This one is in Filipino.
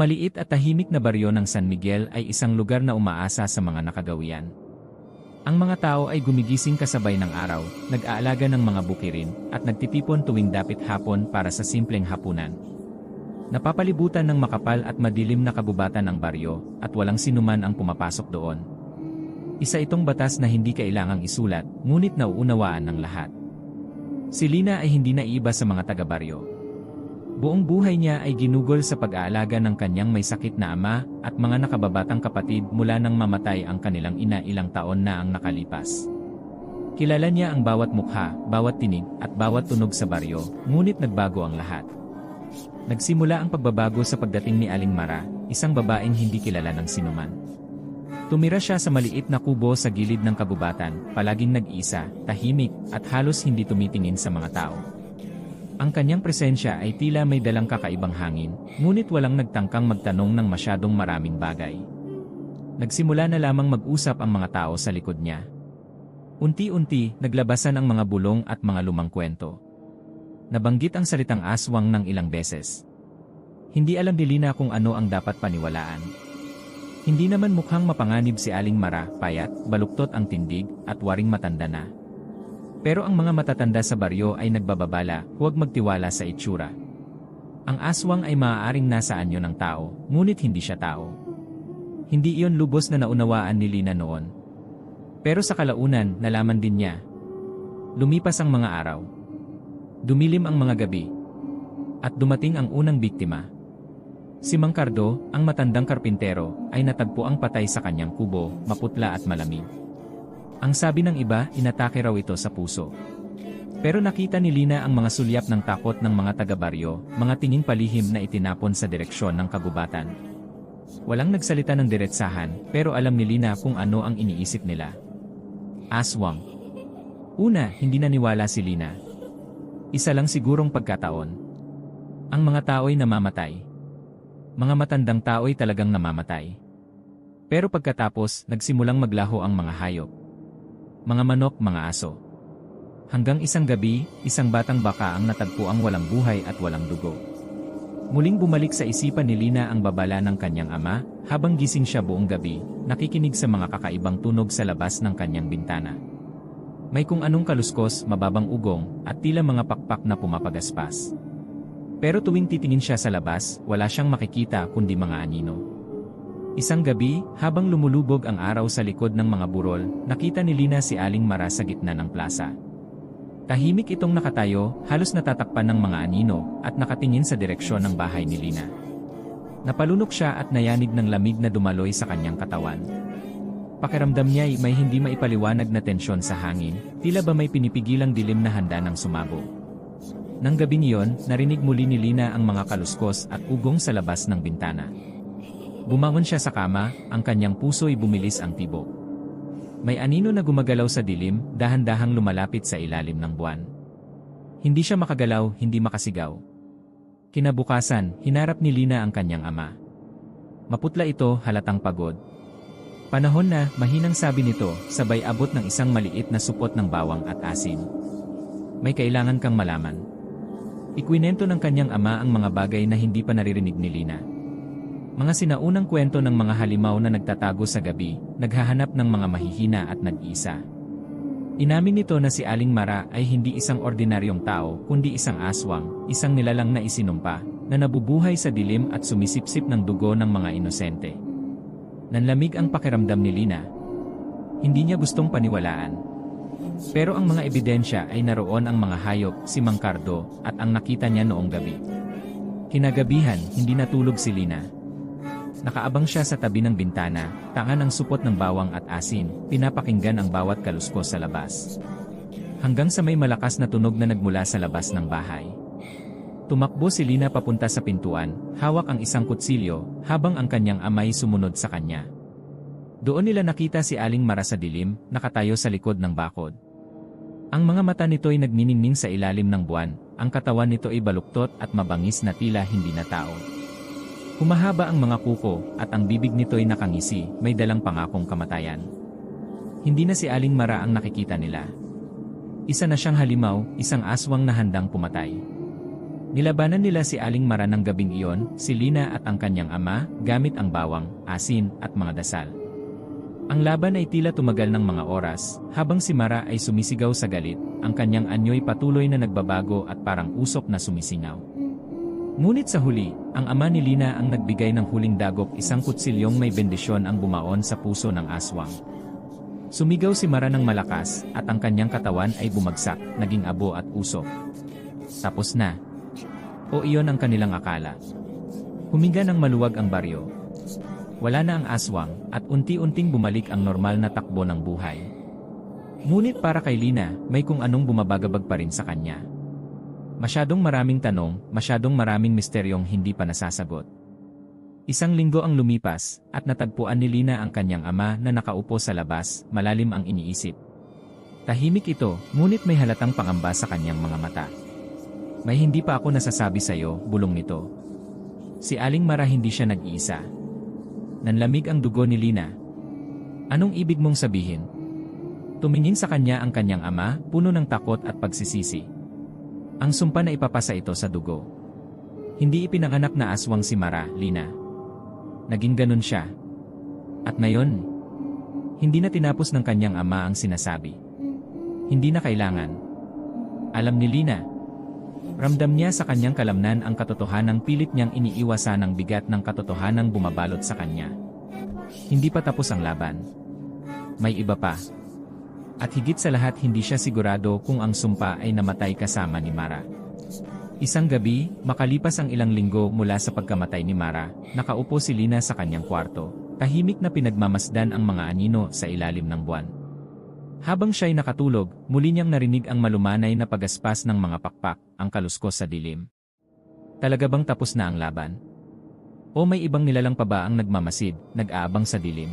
Maliit at tahimik na baryo ng San Miguel ay isang lugar na umaasa sa mga nakagawian. Ang mga tao ay gumigising kasabay ng araw, nag-aalaga ng mga bukirin, at nagtitipon tuwing dapit hapon para sa simpleng hapunan. Napapalibutan ng makapal at madilim na kabubatan ang baryo, at walang sinuman ang pumapasok doon. Isa itong batas na hindi kailangang isulat, ngunit nauunawaan ng lahat. Si Lina ay hindi naiiba sa mga taga-baryo. Buong buhay niya ay ginugol sa pag-aalaga ng kanyang may sakit na ama at mga nakababatang kapatid mula nang mamatay ang kanilang ina ilang taon na ang nakalipas. Kilala niya ang bawat mukha, bawat tinig, at bawat tunog sa baryo, ngunit nagbago ang lahat. Nagsimula ang pagbabago sa pagdating ni Aling Mara, isang babaeng hindi kilala ng sinuman. Tumira siya sa maliit na kubo sa gilid ng kabubatan, palaging nag-isa, tahimik, at halos hindi tumitingin sa mga tao. Ang kanyang presensya ay tila may dalang kakaibang hangin, ngunit walang nagtangkang magtanong ng masyadong maraming bagay. Nagsimula na lamang mag-usap ang mga tao sa likod niya. Unti-unti, naglabasan ang mga bulong at mga lumang kwento. Nabanggit ang salitang aswang ng ilang beses. Hindi alam ni Lina kung ano ang dapat paniwalaan. Hindi naman mukhang mapanganib si Aling Mara, payat, baluktot ang tindig, at waring matanda na. Pero ang mga matatanda sa baryo ay nagbababala, huwag magtiwala sa itsura. Ang aswang ay maaaring nasa anyo ng tao, ngunit hindi siya tao. Hindi iyon lubos na naunawaan ni Lina noon. Pero sa kalaunan, nalaman din niya. Lumipas ang mga araw. Dumilim ang mga gabi. At dumating ang unang biktima. Si Mang Cardo, ang matandang karpintero, ay natagpo ang patay sa kanyang kubo, maputla at malamig. Ang sabi ng iba, inatake raw ito sa puso. Pero nakita ni Lina ang mga sulyap ng takot ng mga taga-baryo, mga tingin palihim na itinapon sa direksyon ng kagubatan. Walang nagsalita ng diretsahan, pero alam ni Lina kung ano ang iniisip nila. Aswang. Una, hindi naniwala si Lina. Isa lang sigurong pagkataon. Ang mga tao'y namamatay. Mga matandang tao'y talagang namamatay. Pero pagkatapos, nagsimulang maglaho ang mga hayop mga manok, mga aso. Hanggang isang gabi, isang batang baka ang natagpo ang walang buhay at walang dugo. Muling bumalik sa isipan ni Lina ang babala ng kanyang ama, habang gising siya buong gabi, nakikinig sa mga kakaibang tunog sa labas ng kanyang bintana. May kung anong kaluskos, mababang ugong, at tila mga pakpak na pumapagaspas. Pero tuwing titingin siya sa labas, wala siyang makikita kundi mga anino. Isang gabi, habang lumulubog ang araw sa likod ng mga burol, nakita ni Lina si Aling Mara sa gitna ng plaza. Tahimik itong nakatayo, halos natatakpan ng mga anino, at nakatingin sa direksyon ng bahay ni Lina. Napalunok siya at nayanig ng lamig na dumaloy sa kanyang katawan. Pakiramdam niya ay may hindi maipaliwanag na tensyon sa hangin, tila ba may pinipigilang dilim na handa ng sumabog. Nang gabi niyon, narinig muli ni Lina ang mga kaluskos at ugong sa labas ng bintana. Bumangon siya sa kama, ang kanyang puso'y bumilis ang tibok. May anino na gumagalaw sa dilim, dahan-dahang lumalapit sa ilalim ng buwan. Hindi siya makagalaw, hindi makasigaw. Kinabukasan, hinarap ni Lina ang kanyang ama. Maputla ito, halatang pagod. Panahon na, mahinang sabi nito, sabay abot ng isang maliit na supot ng bawang at asin. May kailangan kang malaman. Ikwinento ng kanyang ama ang mga bagay na hindi pa naririnig ni Lina. Mga sinaunang kwento ng mga halimaw na nagtatago sa gabi, naghahanap ng mga mahihina at nag-isa. Inamin nito na si Aling Mara ay hindi isang ordinaryong tao, kundi isang aswang, isang nilalang na isinumpa, na nabubuhay sa dilim at sumisipsip ng dugo ng mga inosente. Nanlamig ang pakiramdam ni Lina. Hindi niya gustong paniwalaan. Pero ang mga ebidensya ay naroon ang mga hayop, si Mang Cardo, at ang nakita niya noong gabi. Kinagabihan, hindi natulog si Lina. Nakaabang siya sa tabi ng bintana, tanga ng supot ng bawang at asin, pinapakinggan ang bawat kaluskos sa labas. Hanggang sa may malakas na tunog na nagmula sa labas ng bahay. Tumakbo si Lina papunta sa pintuan, hawak ang isang kutsilyo, habang ang kanyang amay sumunod sa kanya. Doon nila nakita si Aling Mara sa dilim, nakatayo sa likod ng bakod. Ang mga mata nito ay nagniningning sa ilalim ng buwan, ang katawan nito ay baluktot at mabangis na tila hindi na tao. Humahaba ang mga kuko, at ang bibig nito'y nakangisi, may dalang pangakong kamatayan. Hindi na si Aling Mara ang nakikita nila. Isa na siyang halimaw, isang aswang na handang pumatay. Nilabanan nila si Aling Mara ng gabing iyon, si Lina at ang kanyang ama, gamit ang bawang, asin, at mga dasal. Ang laban ay tila tumagal ng mga oras, habang si Mara ay sumisigaw sa galit, ang kanyang anyo'y patuloy na nagbabago at parang usok na sumisingaw. Ngunit sa huli, ang ama ni Lina ang nagbigay ng huling dagok isang kutsilyong may bendisyon ang bumaon sa puso ng aswang. Sumigaw si Mara ng malakas at ang kanyang katawan ay bumagsak, naging abo at usok. Tapos na. O iyon ang kanilang akala. Huminga ng maluwag ang baryo. Wala na ang aswang at unti-unting bumalik ang normal na takbo ng buhay. Ngunit para kay Lina, may kung anong bumabagabag pa rin sa kanya. Masyadong maraming tanong, masyadong maraming misteryong hindi pa nasasagot. Isang linggo ang lumipas, at natagpuan ni Lina ang kanyang ama na nakaupo sa labas, malalim ang iniisip. Tahimik ito, ngunit may halatang pangamba sa kanyang mga mata. May hindi pa ako nasasabi sa'yo, bulong nito. Si Aling Mara hindi siya nag-iisa. Nanlamig ang dugo ni Lina. Anong ibig mong sabihin? Tumingin sa kanya ang kanyang ama, puno ng takot at pagsisisi. Ang sumpa na ipapasa ito sa dugo. Hindi ipinanganak na aswang si Mara, Lina. Naging ganun siya. At ngayon, hindi na tinapos ng kanyang ama ang sinasabi. Hindi na kailangan. Alam ni Lina, Ramdam niya sa kanyang kalamnan ang katotohanang pilit niyang iniiwasan ng bigat ng katotohanang bumabalot sa kanya. Hindi pa tapos ang laban. May iba pa. At higit sa lahat hindi siya sigurado kung ang sumpa ay namatay kasama ni Mara. Isang gabi, makalipas ang ilang linggo mula sa pagkamatay ni Mara, nakaupo si Lina sa kanyang kwarto, tahimik na pinagmamasdan ang mga anino sa ilalim ng buwan. Habang siya'y nakatulog, muli niyang narinig ang malumanay na pagaspas ng mga pakpak, ang kaluskos sa dilim. Talaga bang tapos na ang laban? O may ibang nilalang pa ba ang nagmamasid, nag-aabang sa dilim?